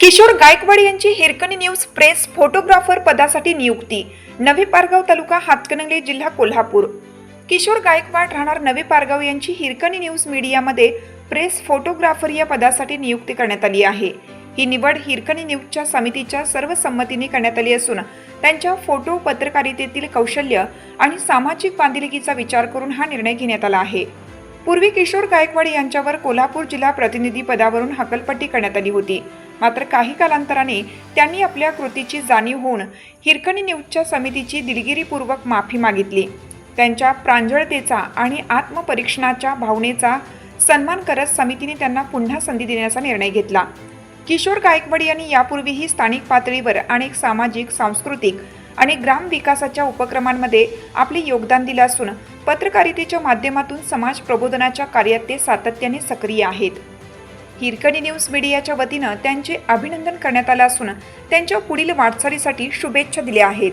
किशोर गायकवाड यांची Hirkani news press photographer पदासाठी नियुक्ती. नवी पारगाव तालुका हातकणंगले जिल्हा कोल्हापूर. किशोर गायकवाड राहणार नवी पारगाव यांची हिरकणी न्यूज मीडियामध्ये प्रेस फोटोग्राफर या पदासाठी नियुक्ती करण्यात आली आहे. ही निवड हिरकणी न्यूजच्या समितीच्या सर्व संमतीने करण्यात आली असून त्यांच्या फोटो पत्रकारितेतील कौशल्य आणि सामाजिक बांधिलकीचा विचार करून हा निर्णय घेण्यात आला आहे. पूर्वी किशोर गायकवाड यांच्यावर कोल्हापूर जिल्हा प्रतिनिधी पदावरून हकलपट्टी करण्यात आली होती. मात्र काही कालांतराने त्यांनी आपल्या कृतीची जाणीव होऊन हिरकणी न्यूजच्या समितीची दिलगिरीपूर्वक माफी मागितली. त्यांच्या प्रांजळतेचा आणि आत्मपरीक्षणाच्या भावनेचा सन्मान करत समितीने त्यांना पुन्हा संधी देण्याचा निर्णय घेतला. किशोर गायकवाड यांनी यापूर्वीही स्थानिक पातळीवर अनेक सामाजिक सांस्कृतिक आणि ग्राम विकासाच्या उपक्रमांमध्ये आपले योगदान दिलं असून पत्रकारितेच्या माध्यमातून समाज प्रबोधनाच्या कार्यात ते सातत्याने सक्रिय आहेत. हिरकणी न्यूज मीडियाच्या वतीनं त्यांचे अभिनंदन करण्यात आलं असून त्यांच्या पुढील वाटचालीसाठी शुभेच्छा दिल्या आहेत.